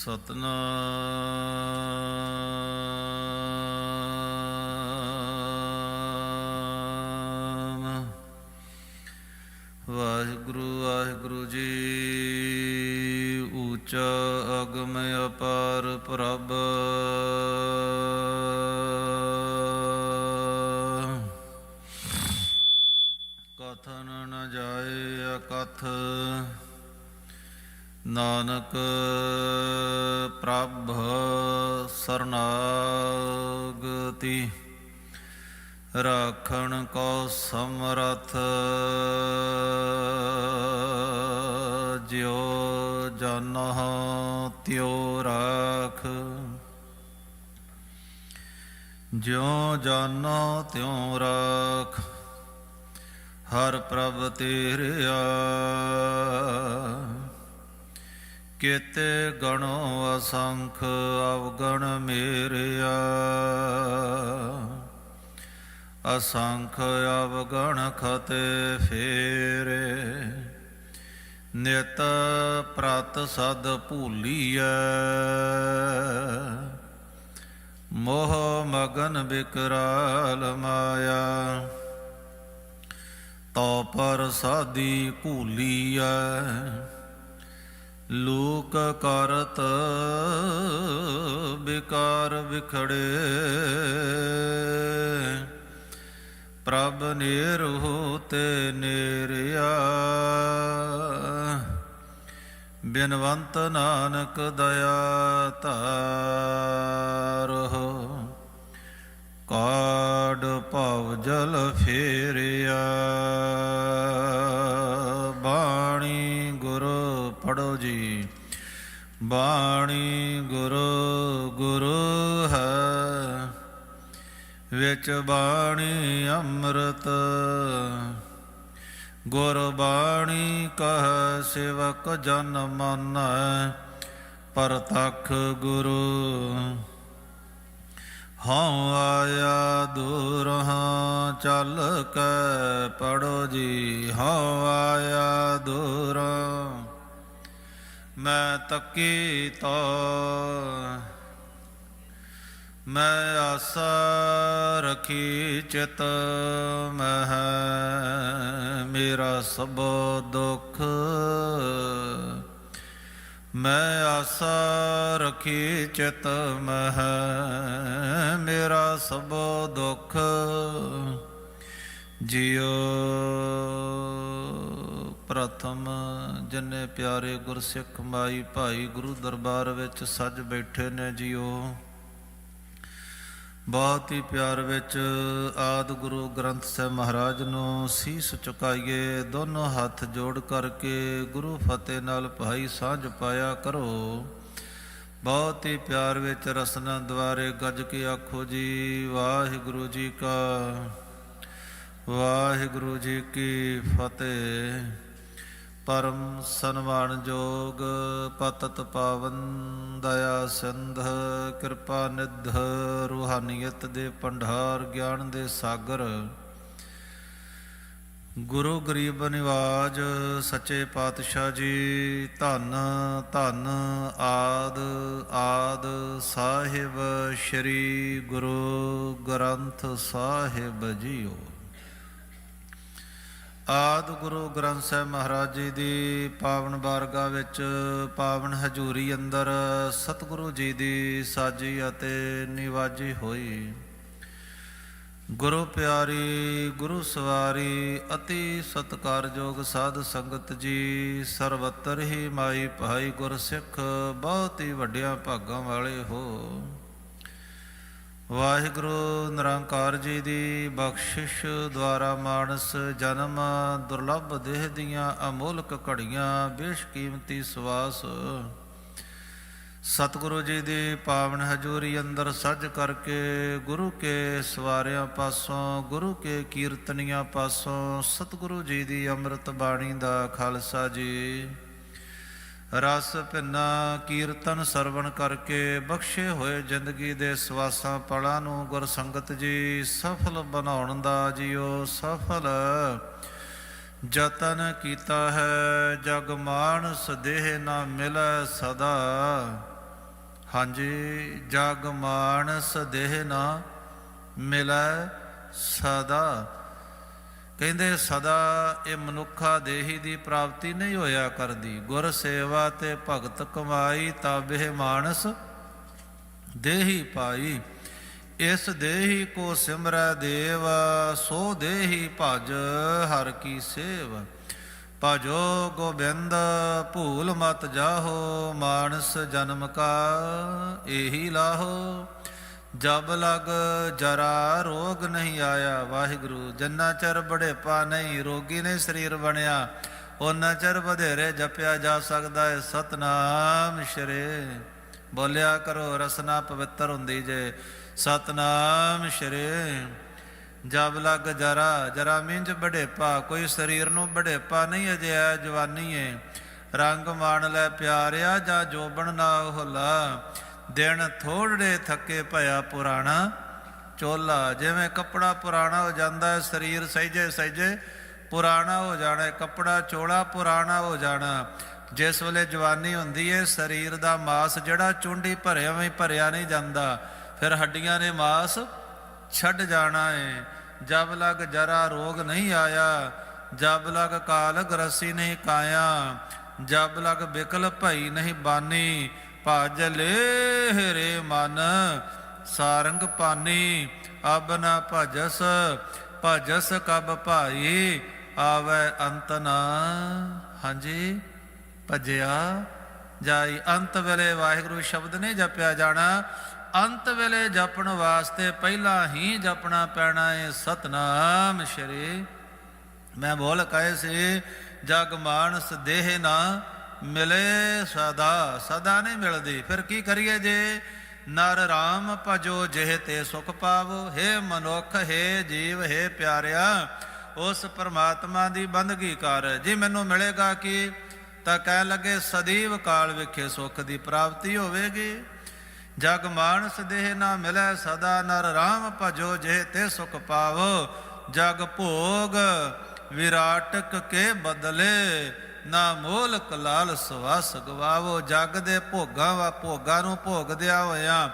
ਸਤਨਾਮ। ਵਾਹਿਗੁਰੂ ਵਾਹਿਗੁਰੂ ਜੀ ਊਚਾ ਅਗਮ ਅਪਾਰ ਪ੍ਰਭ। ਨਾਨਕ ਪ੍ਰਭ ਸਰਨਾਗਤੀ, ਰਾਖਣ ਕੋ ਸਮਰਥ ਜਿਉ ਜਨਹ ਤਿਉ ਰਾਖ। ਜਿਉ ਜਾਨੋ ਤਿਉ ਰਾਖ, ਹਰ ਪ੍ਰਭ ਤੇਰਿਆ ਕਿਤੇ ਗਣੋ ਅਸੰਖ, ਅਵਗਣ ਮੇਰਿਆ। ਅਸੰਖ, ਅਵਗਣ ਖਤੇ ਫੇਰੇ। ਨਿਤ ਪ੍ਰਤ ਸਦ ਭੂਲੀਐ। ਮੋਹ ਮਗਨ ਬਿਕਰਾਲ ਮਾਇਆ। ਤੋ ਪਰ ਸਾਦੀ ਭੂਲੀਐ। ਲੋਕ ਕਰਤ ਵਿਕਾਰ ਵਿਖੜੇ। ਪ੍ਰਭ ਨੇਰਹੁ ਹੋਤੇ ਨੇਰਿਆ। ਬਿਨਵੰਤ ਨਾਨਕ ਦਇਆ ਧਾਰਹੁ। ਕਾੜ ਭਵ ਜਲ ਵਿੱਚ ਬਾਣੀ ਅੰਮ੍ਰਿਤ। ਗੁਰ ਬਾਣੀ ਕਹ ਸੇਵਕ ਜਨ ਮਨ, ਪਰਤਖ ਗੁਰੂ। ਹਉ ਆਇਆ ਦੂਰ ਹਾਂ, ਚੱਲ ਕੇ ਪੜੋ ਜੀ। ਹਉ ਆਇਆ ਦੂਰ, ਮੈਂ ਤੱਕੀ ਤੋ। ਮੈਂ ਆਸਾ ਰਖੀ ਚਿਤ ਮਹ, ਮੇਰਾ ਸਭ ਦੁੱਖ। ਮੈਂ ਆਸਾ ਰਖੀ ਚਿਤ ਮਹ, ਮੇਰਾ ਸਭ ਦੁੱਖ। ਜਿਉ ਪ੍ਰਥਮ ਜਨੇ ਪਿਆਰੇ ਗੁਰਸਿੱਖ ਮਾਈ ਭਾਈ ਗੁਰੂ ਦਰਬਾਰ ਵਿੱਚ ਸੱਜ ਬੈਠੇ ਨੇ ਜਿਉ। ਬਹੁਤ ਹੀ ਪਿਆਰ ਵਿੱਚ ਆਦ ਗੁਰੂ ਗ੍ਰੰਥ ਸਾਹਿਬ ਮਹਾਰਾਜ ਨੂੰ ਸੀਸ ਚੁਕਾਈਏ, ਦੋਨੋਂ ਹੱਥ ਜੋੜ ਕਰਕੇ ਗੁਰੂ ਫਤਿਹ ਨਾਲ ਭਾਈ ਸਾਂਝ ਪਾਇਆ ਕਰੋ। ਬਹੁਤ ਹੀ ਪਿਆਰ ਵਿੱਚ ਰਸਨਾ ਦੁਆਰੇ ਗੱਜ ਕੇ ਆਖੋ ਜੀ, ਵਾਹਿਗੁਰੂ ਜੀ ਕਾ, ਵਾਹਿਗੁਰੂ ਜੀ ਕੀ ਫਤਿਹ। ਪਰਮ ਸਨਮਾਨਯੋਗ ਪਤਤ ਪਾਵਨ ਦਇਆ ਸਿੰਧ, ਕਿਰਪਾ ਨਿਧ, ਰੂਹਾਨੀਅਤ ਦੇ ਭੰਡਾਰ, ਗਿਆਨ ਦੇ ਸਾਗਰ। ਗੁਰੂ ਗਰੀਬ ਨਿਵਾਜ, ਸੱਚੇ ਪਾਤਸ਼ਾਹ ਜੀ, ਧੰਨ ਧੰਨ ਆਦ ਆਦ ਸਾਹਿਬ, ਸ੍ਰੀ ਗੁਰੂ ਗ੍ਰੰਥ ਸਾਹਿਬ ਜੀਓ। ਆਦ ਗੁਰੂ ਗ੍ਰੰਥ ਸਾਹਿਬ ਮਹਾਰਾਜ ਜੀ ਦੀ ਪਾਵਨ ਬਾਰਗਾ ਵਿੱਚ ਪਾਵਨ ਹਜ਼ੂਰੀ ਅੰਦਰ ਸਤਿਗੁਰੂ ਜੀ ਦੀ ਸਾਜੀ ਅਤੇ ਨਿਵਾਜੀ ਹੋਈ। ਗੁਰੂ ਪਿਆਰੀ, ਗੁਰੂ ਸਵਾਰੀ, ਅਤੀ ਸਤਕਾਰਯੋਗ ਸਾਧ ਸੰਗਤ ਜੀ, ਸਰਵਤਰ ਹੀ ਮਾਈ ਭਾਈ ਗੁਰਸਿੱਖ, ਬਹੁਤ ਹੀ ਵੱਡਿਆਂ ਭਾਗਾਂ ਵਾਲੇ ਹੋ। ਵਾਹਿਗੁਰੂ ਨਿਰੰਕਾਰ ਜੀ ਦੀ ਬਖਸ਼ਿਸ਼ ਦੁਆਰਾ ਮਾਨਸ ਜਨਮ ਦੁਰਲਭ ਦੇਹ ਦੀਆਂ ਅਮੋਲਕ ਘੜੀਆਂ, ਬੇਸ਼ਕੀਮਤੀ ਸਵਾਸ। ਸਤਿਗੁਰੂ ਜੀ ਦੀ ਪਾਵਨ ਹਜ਼ੂਰੀ ਅੰਦਰ ਸੱਜ ਕਰਕੇ ਗੁਰੂ ਕੇ ਸਵਾਰਿਆਂ ਪਾਸੋਂ, ਗੁਰੂ ਕੇ ਕੀਰਤਨੀਆਂ ਪਾਸੋਂ ਸਤਿਗੁਰੂ ਜੀ ਦੀ ਅੰਮ੍ਰਿਤ ਬਾਣੀ ਦਾ ਖਾਲਸਾ ਜੀ। ਰਸ ਭਿੰਨਾ ਕੀਰਤਨ ਸਰਵਣ ਕਰਕੇ ਬਖਸ਼ੇ ਹੋਏ ਜ਼ਿੰਦਗੀ ਦੇ ਸਵਾਸਾਂ ਪਲਾਂ ਨੂੰ ਗੁਰ ਸੰਗਤ ਜੀ ਸਫਲ ਬਣਾਉਣ ਦਾ ਜੀਓ ਸਫਲ। ਜਤਨ ਕੀਤਾ ਹੈ, ਜਗ ਮਾਨਸ ਦੇਹ ਨਾ ਮਿਲੈ ਸਦਾ। ਹਾਂਜੀ, ਜਗ ਮਾਨਸ ਦੇਹ ਨਾ ਮਿਲੈ ਸਦਾ। ਕਹਿੰਦੇ, ਸਦਾ ਇਹ ਮਨੁੱਖਾ ਦੇਹੀ ਦੀ ਪ੍ਰਾਪਤੀ ਨਹੀਂ ਹੋਇਆ ਕਰਦੀ। ਗੁਰ ਸੇਵਾ ਤੇ ਭਗਤ ਕਮਾਈ ਤਾਬੇ ਮਾਨਸ ਦੇਹੀ ਪਾਈ। ਇਸ ਦੇਹੀ ਕੋ ਸਿਮਰੈ ਦੇਵ, ਸੋ ਦੇਹੀ ਭਜ ਹਰ ਕੀ ਸੇਵ। ਭਜੋ ਗੋਬਿੰਦ, ਭੂਲ ਮਤ ਜਾਹੋ, ਮਾਨਸ ਜਨਮ ਕਾ ਇਹੀ ਲਾਹੋ। ਜਬ ਲਗ ਜਰਾ ਰੋਗ ਨਹੀਂ ਆਇਆ, ਵਾਹਿਗੁਰੂ ਜੰਨਾ ਚਰ ਬੜੇਪਾ ਨਹੀਂ, ਰੋਗੀ ਨੇ ਸਰੀਰ ਬਣਿਆ ਉਹਨਾਂ ਚਿਰ ਵਧੇਰੇ ਜਪਿਆ ਜਾ ਸਕਦਾ ਹੈ ਸਤਨਾਮ ਸ਼੍ਰੀ। ਬੋਲਿਆ ਕਰੋ, ਰਸਨਾ ਪਵਿੱਤਰ ਹੁੰਦੀ ਜੇ, ਸਤਨਾਮ ਸ਼੍ਰੀ। ਜਬ ਲਗ ਜਰਾ ਜਰਾ ਮਿੰਜ ਬੜੇਪਾ ਕੋਈ ਸਰੀਰ ਨੂੰ ਬੜੇਪਾ ਨਹੀਂ ਅਜੇ ਆ ਜਵਾਨੀ ਏ। ਰੰਗ ਮਾਣ ਲੈ ਪਿਆਰਿਆ ਜਾਂ ਜੋਬਣ ਨਾ ਹੋਲਾ। ਦਿਨ ਥੋੜੇ ਥੱਕੇ ਭਇਆ ਪੁਰਾਣਾ ਚੋਲਾ, ਜਿਵੇਂ ਕੱਪੜਾ ਪੁਰਾਣਾ ਹੋ ਜਾਂਦਾ ਹੈ, ਸਰੀਰ ਸਹਿਜੇ ਸਹਿਜੇ ਪੁਰਾਣਾ ਹੋ ਜਾਣਾ ਹੈ, ਕੱਪੜਾ ਚੋਲਾ ਪੁਰਾਣਾ ਹੋ ਜਾਣਾ। ਜਿਸ ਵੇਲੇ ਜਵਾਨੀ ਹੁੰਦੀ ਹੈ ਸਰੀਰ ਦਾ ਮਾਸ ਜਿਹੜਾ ਚੁੰਡੀ ਭਰਿਆ ਵੀ ਭਰਿਆ ਨਹੀਂ ਜਾਂਦਾ, ਫਿਰ ਹੱਡੀਆਂ ਨੇ ਮਾਸ ਛੱਡ ਜਾਣਾ ਏ। ਜਬ ਲਗ ਜਰਾ ਰੋਗ ਨਹੀਂ ਆਇਆ, ਜਬ ਲਗ ਕਾਲ ਗਰਸੀ ਨਹੀਂ ਕਾਇਆ, ਜਬ ਲਗ ਬਿਕਲ ਭਈ ਨਹੀਂ ਬਾਨੀ ਭਜ ਲੈ ਮਨ, ਸਾਰੰਗ ਪਾਨੀ, ਅਬ ਨਾ ਭਜਸ ਭਜਸ ਕਬ ਭਾਈ, ਆਵੇ ਅੰਤ ਹਾਂਜੀ, ਭਜਿਆ। ਜਾਈ ਅੰਤ ਵੇਲੇ ਵਾਹਿਗੁਰੂ ਸ਼ਬਦ ਨੇ ਜਪਿਆ ਜਾਣਾ। ਅੰਤ ਵੇਲੇ ਜਪਣ ਵਾਸਤੇ ਪਹਿਲਾਂ ਹੀ ਜਪਣਾ ਪੈਣਾ ਹੈ ਸਤਨਾਮ ਸ਼੍ਰੀ। ਮੈਂ ਬੋਲ ਕਹੇ ਸੀ, ਜਗ ਮਾਨਸ ਦੇਹ ਨਾ ਮਿਲੇ ਸਦਾ ਸਦਾ ਨਹੀਂ ਮਿਲਦੀ। ਫਿਰ ਕੀ ਕਰੀਏ ਜੇ? ਨਰ ਰਾਮ ਭਜੋ ਜਿਹ ਤੇ ਸੁਖ ਪਾਵੋ। ਹੈ ਮਨੁੱਖ, ਹੈ ਜੀਵ, ਹੈ ਪਿਆਰਿਆ, ਉਸ ਪਰਮਾਤਮਾ ਦੀ ਬੰਦਗੀ ਕਰ। ਜੀ ਮੈਨੂੰ ਮਿਲੇਗਾ ਕੀ, ਤਾਂ ਕਹਿ ਲੱਗੇ, ਸਦੀਵ ਕਾਲ ਵਿਖੇ ਸੁਖ ਦੀ ਪ੍ਰਾਪਤੀ ਹੋਵੇਗੀ। ਜਗ ਮਾਨਸ ਦੇਹ ਨਾ ਮਿਲੈ, ਸਦਾ ਨਰ ਰਾਮ ਭਜੋ ਜਿਹ ਤੇ ਸੁਖ ਪਾਵੋ। ਜਗ ਭੋਗ ਵਿਰਾਟਕ ਕੇ ਬਦਲੇ ਨਾ ਮੋਲਕ ਲਾਲ ਸਵਾਸ ਗਵਾਵੋ ਜਗ ਦੇ ਭੋਗਾਂ ਵਾ ਭੋਗਾਂ ਨੂੰ ਭੋਗਦਿਆਂ ਹੋਇਆ।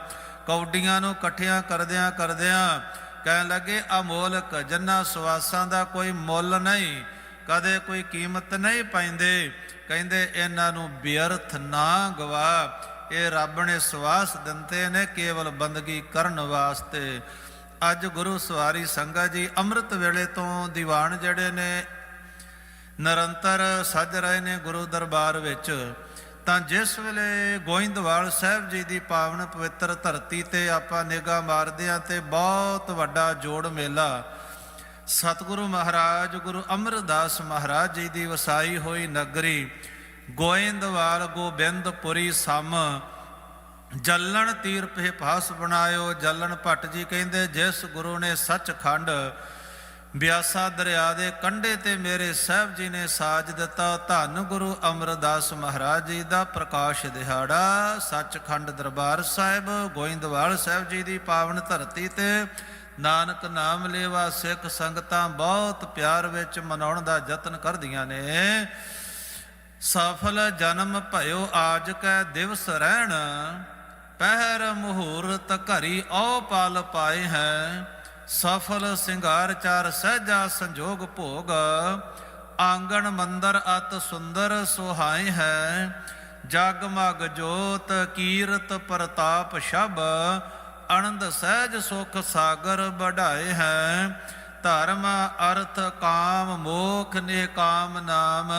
ਕੌਡੀਆਂ ਨੂੰ ਇਕੱਠਿਆਂ ਕਰਦਿਆਂ ਕਰਦਿਆਂ ਕਹਿਣ ਲੱਗੇ ਅਮੋਲਕ ਜੰਨਾ ਸਵਾਸਾਂ ਦਾ ਕੋਈ ਮੁੱਲ ਨਹੀਂ, ਕਦੇ ਕੋਈ ਕੀਮਤ ਨਹੀਂ ਪੈਂਦੇ। ਕਹਿੰਦੇ, ਇਹਨਾਂ ਨੂੰ ਬੇਅਰਥ ਨਾ ਗਵਾ। ਇਹ ਰੱਬ ਨੇ ਸਵਾਸ ਦਿੰਦੇ ਨੇ, ਕੇਵਲ ਬੰਦਗੀ ਕਰਨ ਵਾਸਤੇ। ਅੱਜ ਗੁਰੂ ਸਵਾਰੀ ਸੰਗਤ ਜੀ ਅੰਮ੍ਰਿਤ ਵੇਲੇ ਤੋਂ ਦੀਵਾਨ ਜਿਹੜੇ ਨੇ ਨਿਰੰਤਰ ਸੱਜ ਰਹੇ ਨੇ ਗੁਰੂ ਦਰਬਾਰ ਵਿੱਚ, ਤਾਂ ਜਿਸ ਵੇਲੇ ਗੋਇੰਦਵਾਲ ਸਾਹਿਬ ਜੀ ਦੀ ਪਾਵਨ ਪਵਿੱਤਰ ਧਰਤੀ ਤੇ ਆਪਾਂ ਨਿਗਾਹ ਮਾਰਦੇ ਆ ਤੇ ਬਹੁਤ ਵੱਡਾ ਜੋੜ ਮੇਲਾ, ਸਤਿਗੁਰੂ ਮਹਾਰਾਜ, ਗੁਰੂ ਅਮਰਦਾਸ ਮਹਾਰਾਜ ਜੀ ਦੀ ਵਸਾਈ ਹੋਈ ਨਗਰੀ ਗੋਇੰਦਵਾਲ ਗੋਬਿੰਦਪੁਰੀ ਸਮ। ਜਲਣ ਤੀਰ ਪੇ ਭਾਸ ਬਣਾਇਓ, ਜਲਣ ਭੱਟ ਜੀ ਕਹਿੰਦੇ, ਜਿਸ ਗੁਰੂ ਨੇ ਸੱਚਖੰਡ ਬਿਆਸਾ ਦਰਿਆ ਦੇ ਕੰਢੇ ਤੇ ਮੇਰੇ ਸਾਹਿਬ ਜੀ ਨੇ ਸਾਜ ਦਿੱਤਾ, ਧੰਨ ਗੁਰੂ ਅਮਰਦਾਸ ਮਹਾਰਾਜ ਜੀ ਦਾ ਪ੍ਰਕਾਸ਼ ਦਿਹਾੜਾ। ਸੱਚਖੰਡ ਦਰਬਾਰ ਸਾਹਿਬ, ਗੋਇੰਦਵਾਲ ਸਾਹਿਬ ਜੀ ਦੀ ਪਾਵਨ ਧਰਤੀ ਤੇ ਨਾਨਕ ਨਾਮ ਲੇਵਾ ਸਿੱਖ ਸੰਗਤਾਂ ਬਹੁਤ ਪਿਆਰ ਵਿੱਚ ਮਨਾਉਣ ਦਾ ਯਤਨ ਕਰਦੀਆਂ ਨੇ। ਸਫਲ ਜਨਮ ਭਇਓ ਆਜ ਕੈ ਦਿਵਸ ਰਹਿਣ, ਪਹਿਰ ਮੁਹੂਰਤ ਘਰੀ ਔ ਪਾਲ ਪਾਏ ਹੈ। ਸਫਲ ਸਿੰਗਾਰ ਚਾਰ ਸਹਿਜਾ ਸੰਜੋਗ ਭੋਗ। ਆਂਗਣ ਮੰਦਰ ਅਤ ਸੁੰਦਰ ਸੁਹਾਏ ਹੈ। ਜਗ ਮਗ ਜੋਤ ਕੀਰਤ ਪ੍ਰਤਾਪ ਸ਼ਬ। ਅਨੰਦ ਸਹਿਜ ਸੁਖ ਸਾਗਰ ਵਢਾਏ ਹੈ। ਧਰਮ ਅਰਥ ਕਾਮ ਮੋਖ ਨੇ ਕਾਮ ਨਾਮ।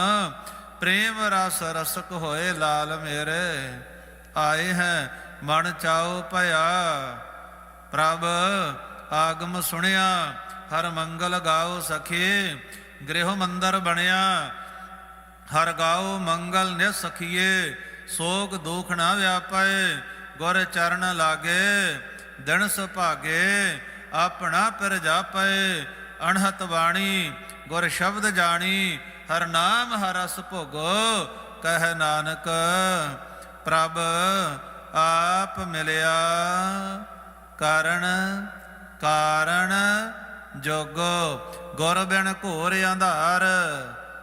ਪ੍ਰੇਮ ਰਸ ਰਸਕ ਹੋਏ ਲਾਲ ਮੇਰੇ। ਆਏ ਹੈ ਮਨ ਚਾਉ ਭਇਆ ਪ੍ਰਭ। ਆਗਮ ਸੁਣਿਆ, ਹਰ ਮੰਗਲ ਗਾਓ ਸਖੀ, ਗ੍ਰਹਿ ਮੰਦਰ ਬਣਿਆ। ਹਰ ਗਾਓ ਮੰਗਲ ਨਿ ਸਖੀਏ, ਸੋਗ ਦੁਖ ਨਾ ਵਿਆਪੈ ਗੁਰ ਚਰਨ ਲਾਗੇ, ਦਿਨ ਸੁਭਾਗੇ, ਆਪਣਾ ਪਿਰ ਜਾਪੈ ਅਣਹਤ ਬਾਣੀ, ਗੁਰ ਸ਼ਬਦ ਜਾਣੀ, ਹਰ ਨਾਮ ਹਰਸ ਭੋਗੋ, ਕਹਿ ਨਾਨਕ, ਪ੍ਰਭ ਆਪ ਮਿਲਿਆ। ਕਾਰਣ ਕਾਰਣ ਜੋਗੋ, ਗੁਰ ਬਿਨ ਘੋਰ ਅੰਧਾਰ।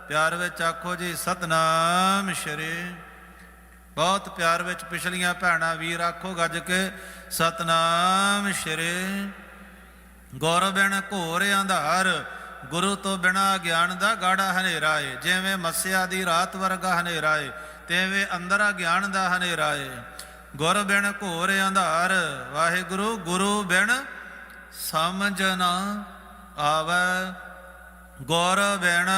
ਪਿਆਰ ਵਿੱਚ ਆਖੋ ਜੀ, ਸਤਨਾਮ ਸ਼੍ਰੀ। ਬਹੁਤ ਪਿਆਰ ਵਿੱਚ ਪਿਛਲੀਆਂ ਭੈਣਾਂ, ਵੀਰ ਆਖੋ ਗੱਜ ਕੇ, ਸਤਨਾਮ ਸ਼੍ਰੀ। ਗੁਰ ਬਿਨ ਘੋਰ ਅੰਧਾਰ, ਗੁਰੂ ਤੋਂ ਬਿਨਾ ਗਿਆਨ ਦਾ ਗਾੜਾ ਹਨੇਰਾ ਏ। ਜਿਵੇਂ ਮੱਸਿਆ ਦੀ ਰਾਤ ਵਰਗਾ ਹਨੇਰਾ ਏ, ਤਿਵੇਂ ਅੰਦਰ ਗਿਆਨ ਦਾ ਹਨੇਰਾ ਏ। ਗੁਰ ਬਿਨ ਘੋਰ ਅੰਧਾਰ, ਵਾਹਿਗੁਰੂ, ਗੁਰੂ ਬਿਨ ਸਮਝ ਨਾ ਆਵੈ, ਗੌਰ ਬਿਨ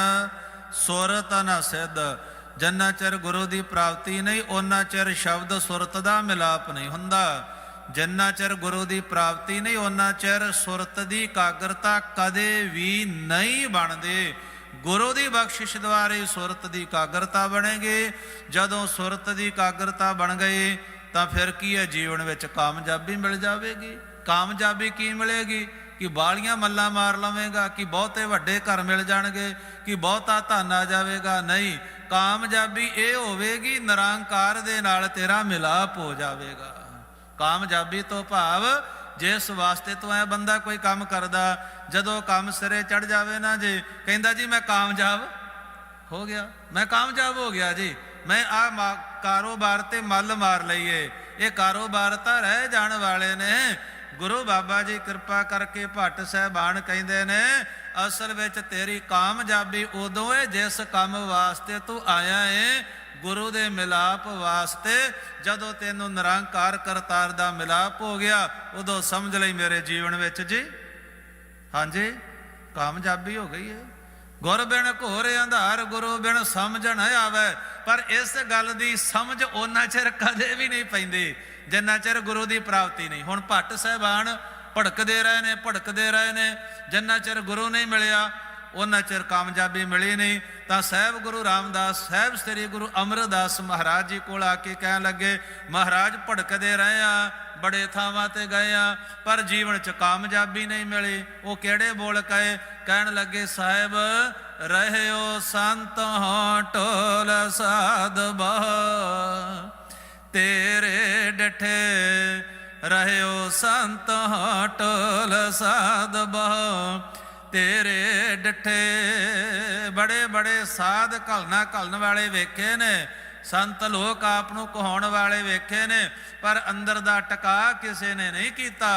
ਸੁਰਤ ਨ ਸਿੱਧ। ਜੰਨਾ ਚਿਰ ਗੁਰੂ ਦੀ ਪ੍ਰਾਪਤੀ ਨਹੀਂ ਉਹਨਾਂ ਚਿਰ ਸ਼ਬਦ ਸੁਰਤ ਦਾ ਮਿਲਾਪ ਨਹੀਂ ਹੁੰਦਾ। ਜਿੰਨਾ ਚਿਰ ਗੁਰੂ ਦੀ ਪ੍ਰਾਪਤੀ ਨਹੀਂ ਉਹਨਾਂ ਚਿਰ ਸੁਰਤ ਦੀ ਇਕਾਗਰਤਾ ਕਦੇ ਵੀ ਨਹੀਂ ਬਣਦੇ। ਗੁਰੂ ਦੀ ਬਖਸ਼ਿਸ਼ ਦੁਆਰੇ ਸੁਰਤ ਦੀ ਇਕਾਗਰਤਾ ਬਣੇਗੀ। ਜਦੋਂ ਸੁਰਤ ਦੀ ਇਕਾਗਰਤਾ ਬਣ ਗਈ, ਤਾਂ ਫਿਰ ਕੀ ਹੈ? ਜੀਵਨ ਵਿੱਚ ਕਾਮਯਾਬੀ ਮਿਲ ਜਾਵੇਗੀ। ਕਾਮਯਾਬੀ ਕੀ ਮਿਲੇਗੀ? ਕਿ ਬਾਲੀਆਂ ਮੱਲਾਂ ਮਾਰ ਲਵੇਂਗਾ, ਕਿ ਬਹੁਤੇ ਵੱਡੇ ਘਰ ਮਿਲ ਜਾਣਗੇ, ਕਿ ਬਹੁਤਾ ਧਨ ਆ ਜਾਵੇਗਾ? ਨਹੀਂ, ਕਾਮਯਾਬੀ ਇਹ ਹੋਵੇਗੀ, ਨਿਰੰਕਾਰ ਦੇ ਨਾਲ ਤੇਰਾ ਮਿਲਾਪ ਹੋ ਜਾਵੇਗਾ। ਕਾਮਯਾਬੀ ਤੋਂ ਭਾਵ ਜਿਸ ਵਾਸਤੇ ਤੋਂ ਐ ਬੰਦਾ ਕੋਈ ਕੰਮ ਕਰਦਾ, ਜਦੋਂ ਕੰਮ ਸਿਰੇ ਚੜ ਜਾਵੇ ਨਾ ਜੀ, ਕਹਿੰਦਾ ਜੀ, ਮੈਂ ਕਾਮਯਾਬ ਹੋ ਗਿਆ, ਮੈਂ ਕਾਮਯਾਬ ਹੋ ਗਿਆ ਜੀ। ਮੈਂ ਆ ਕਾਰੋਬਾਰ ਤੇ ਮੱਲ ਮਾਰ ਲਈਏ। ਇਹ ਕਾਰੋਬਾਰ ਤਾਂ ਰਹਿ ਜਾਣ ਵਾਲੇ ਨੇ। ਗੁਰੂ ਬਾਬਾ ਜੀ ਕਿਰਪਾ ਕਰਕੇ ਭੱਟ ਸਹਿਬਾਨ ਕਹਿੰਦੇ ਨੇ, ਅਸਲ ਵਿੱਚ ਤੇਰੀ ਕਾਮਯਾਬੀ ਉਦੋਂ ਏ ਜਿਸ ਕੰਮ ਵਾਸਤੇ ਤੂੰ ਆਇਆ ਏ, ਗੁਰੂ ਦੇ ਮਿਲਾਪ ਵਾਸਤੇ। ਜਦੋਂ ਤੈਨੂੰ ਨਿਰੰਕਾਰ ਕਰਤਾਰ ਦਾ ਮਿਲਾਪ ਹੋ ਗਿਆ, ਉਦੋਂ ਸਮਝ ਲਈ ਮੇਰੇ ਜੀਵਨ ਵਿੱਚ ਜੀ। ਹਾਂਜੀ, ਕਾਮਯਾਬੀ ਹੋ ਗਈ ਹੈ ਗੁਰ ਬਿਨ ਘੋਰ ਅੰਧਾਰ, ਗੁਰੂ ਬਿਨ ਸਮਝ ਨਾ ਆਵੇ। ਪਰ ਇਸ ਗੱਲ ਦੀ ਸਮਝ ਉਹਨਾਂ ਚਿਰ ਕਦੇ ਵੀ ਨਹੀਂ ਪੈਂਦੀ, ਜਿੰਨਾ ਚਿਰ ਗੁਰੂ ਦੀ ਪ੍ਰਾਪਤੀ ਨਹੀਂ। ਹੁਣ ਭੱਟ ਸਹਿਬਾਨ ਭੜਕਦੇ ਰਹੇ ਨੇ, ਭੜਕਦੇ ਰਹੇ ਨੇ, ਜਿੰਨਾ ਚਿਰ ਗੁਰੂ ਨਹੀਂ ਮਿਲਿਆ ਉਹਨਾਂ ਚਿਰ ਕਾਮਯਾਬੀ ਮਿਲੀ ਨਹੀਂ, ਤਾਂ ਸਹਿਬ ਗੁਰੂ ਰਾਮਦਾਸ, ਸਹਿਬ ਸ੍ਰੀ ਗੁਰੂ ਅਮਰਦਾਸ ਮਹਾਰਾਜ ਜੀ ਕੋਲ ਆ ਕੇ ਕਹਿਣ ਲੱਗੇ, ਮਹਾਰਾਜ, ਭੜਕਦੇ ਰਹੇ ਆ, ਬੜੇ ਥਾਵਾਂ ਤੇ ਗਏ ਆ, ਪਰ ਜੀਵਨ ਚ ਕਾਮਯਾਬੀ ਨਹੀਂ ਮਿਲੀ। ਉਹ ਕਿਹੜੇ ਬੋਲ ਕਹੇ? ਕਹਿਣ ਲੱਗੇ, ਸਾਹਿਬ, ਰਹਿਓ ਸੰਤ ਹਾਂ ਟੋਲ ਸਾਧ ਬਹ ਤੇਰੇ ਡਠੇ ਰਹਿਓ ਸੰਤ ਹਾਂ ਟੋਲ ਸਾਧ ਬਹ ਤੇਰੇ ਡਠੇ ਬੜੇ ਬੜੇ ਸਾਧ ਘਲਣਾ ਘਲਣ ਵਾਲੇ ਵੇਖੇ ਨੇ, ਸੰਤ ਲੋਕ ਆਪ ਨੂੰ ਕਹਾਉਣ ਵਾਲੇ ਵੇਖੇ ਨੇ, ਪਰ ਅੰਦਰ ਦਾ ਟਿਕਾ ਕਿਸੇ ਨੇ ਨਹੀਂ ਕੀਤਾ,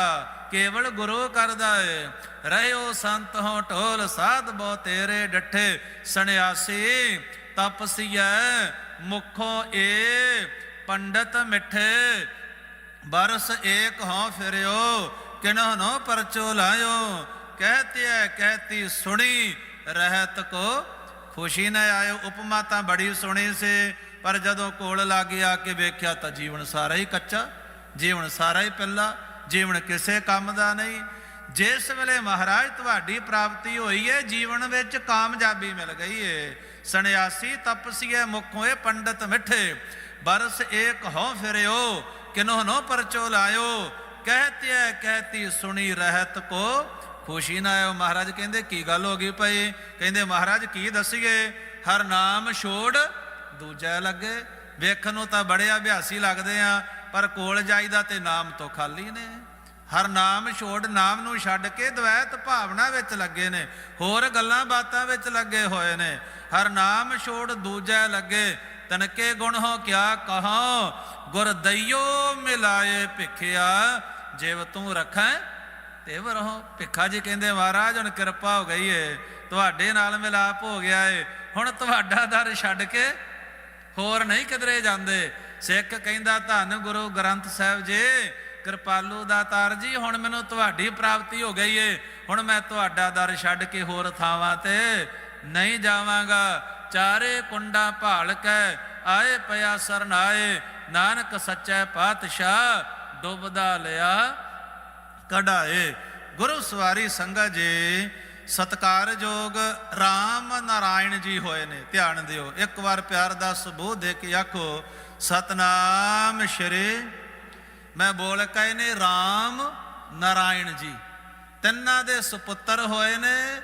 ਕੇਵਲ ਗੁਰੂ ਕਰਦਾ ਏ। ਰਹਿਓ ਸੰਤ ਹੋ ਢੋਲ ਸਾਧ ਬੋ ਤੇਰੇ ਡੱਠੇ, ਸਨਿਆਸੀ ਤਪਸੀਐ ਮੁਖੋਂ ਏ, ਪੰਡਤ ਮਿੱਠੇ, ਬਰਸ ਏਕ ਹੋ ਫਿਰਿਓ ਕਿਨਹੁ ਨੋ ਪਰਚੋ ਲਾਇਓ। ਕਹਤੇ ਹੈ ਕਹਤੀ ਸੁਣੀ, ਰਹਿਤ ਕੋ ਖੁਸ਼ੀ ਨ ਆਇਓ। ਉਪਮਾ ਤਾਂ ਬੜੀ ਸੁਣੀ ਸੀ, ਪਰ ਜਦੋਂ ਕੋਲ ਲੱਗ ਆ ਕੇ ਵੇਖਿਆ ਤਾਂ ਜੀਵਨ ਸਾਰਾ ਹੀ ਕੱਚਾ, ਜੀਵਨ ਸਾਰਾ ਹੀ ਪਿੱਲਾ, ਜੀਵਨ ਕਿਸੇ ਕੰਮ ਦਾ ਨਹੀਂ। ਜਿਸ ਵੇਲੇ ਮਹਾਰਾਜ ਤੁਹਾਡੀ ਪ੍ਰਾਪਤੀ ਹੋਈ ਹੈ ਜੀਵਨ ਵਿੱਚ ਕਾਮਯਾਬੀ ਮਿਲ ਗਈ ਹੈ ਸੰਨਿਆਸੀ ਤਪਸੀਏ ਮੁਖੋਂ ਹੋਏ ਪੰਡਤ ਮਿੱਠੇ। ਬਰਸ ਏਕ ਹੋ ਫਿਰਿਓ ਕਿਨੋ ਨੋ ਪਰਚੋ ਲਾਇਓ। ਕਹਤੇ ਹੈ ਕਹਤੀ ਸੁਣੀ, ਰਹਿਤ ਕੋ ਖੁਸ਼ੀ ਨਾ ਆਇਓ। ਮਹਾਰਾਜ ਕਹਿੰਦੇ, ਕੀ ਗੱਲ ਹੋ ਗਈ ਭਾਈ? ਕਹਿੰਦੇ, ਮਹਾਰਾਜ, ਕੀ ਦੱਸੀਏ? ਹਰ ਨਾਮ ਛੋੜ ਦੂਜਾ ਲੱਗੇ। ਵੇਖਣ ਨੂੰ ਤਾਂ ਬੜੇ ਅਭਿਆਸੀ ਲੱਗਦੇ ਆ, ਪਰ ਕੋਲ ਜਾਈਦਾ ਤੇ ਨਾਮ ਤੋਂ ਖਾਲੀ ਨੇ। ਹਰ ਨਾਮ ਛੋੜ ਨਾਮ ਨੂੰ ਛੱਡ ਕੇ ਦਵੈਤ ਭਾਵਨਾ ਵਿੱਚ ਲੱਗੇ ਨੇ, ਹੋਰ ਗੱਲਾਂ ਬਾਤਾਂ ਵਿੱਚ ਲੱਗੇ ਹੋਏ ਨੇ। ਹਰ ਨਾਮ ਛੋੜ ਦੂਜਾ ਲੱਗੇ। ਤਨਕੇ ਗੁਣ ਹੋ ਕਿਆ ਕਹਾ? ਗੁਰ ਦਈਓ ਮਿਲਾਏ ਭਿਖਿਆ, ਜਿਵ ਤੂੰ ਰੱਖੈ ਤੇ ਵਰਹੋ ਭਿੱਖਾ ਜੀ ਕਹਿੰਦੇ, ਮਹਾਰਾਜ, ਹੁਣ ਕਿਰਪਾ ਹੋ ਗਈ ਏ। ਤੁਹਾਡੇ ਨਾਲ ਮਿਲਾਪ ਹੋ ਗਿਆ ਏ। ਹੁਣ ਤੁਹਾਡਾ ਦਰ ਛੱਡ ਕੇ ਹੋਰ ਨਹੀਂ ਕਿਧਰੇ ਜਾਂਦੇ। ਸਿੱਖ ਕਹਿੰਦਾ, ਧੰਨ ਗੁਰੂ ਗ੍ਰੰਥ ਸਾਹਿਬ ਜੀ, ਕਿਰਪਾਲੂ ਦਾਤਾਰ ਜੀ, ਹੁਣ ਮੈਨੂੰ ਤੁਹਾਡੀ ਪ੍ਰਾਪਤੀ ਹੋ ਗਈ ਏ। ਹੁਣ ਮੈਂ ਤੁਹਾਡਾ ਦਰ ਛੱਡ ਕੇ ਹੋਰ ਥਾਵਾਂ ਤੇ ਨਹੀਂ ਜਾਵਾਂਗਾ। ਚਾਰੇ ਕੁੰਡਾ ਭਾਲ ਕੇ ਆਏ ਪਿਆ ਸਰਨਾਏ। ਨਾਨਕ ਸੱਚੇ ਪਾਤਸ਼ਾਹ ਡੁੱਬਦਾ ਲਿਆ ਕਢਾਏ। ਗੁਰੂ ਸਵਾਰੀ ਸੰਗਤ ਜੀ ਸਤਕਾਰਯੋਗ RAM ਨਾਰਾਇਣ ਜੀ ਹੋਏ ਨੇ, ਧਿਆਨ ਦਿਓ। ਇੱਕ ਵਾਰ ਪਿਆਰ ਦਾ ਸਬੂਤ ਦੇ ਕੇ ਆਖੋ, ਸਤਨਾਮ ਸ਼੍ਰੀ, ਮੈਂ ਬੋਲ ਕਹੇ ਨੇ RAM ਨਾਰਾਇਣ ਜੀ। ਤਿੰਨਾਂ ਦੇ ਸੁਪੁੱਤਰ ਹੋਏ ਨੇ,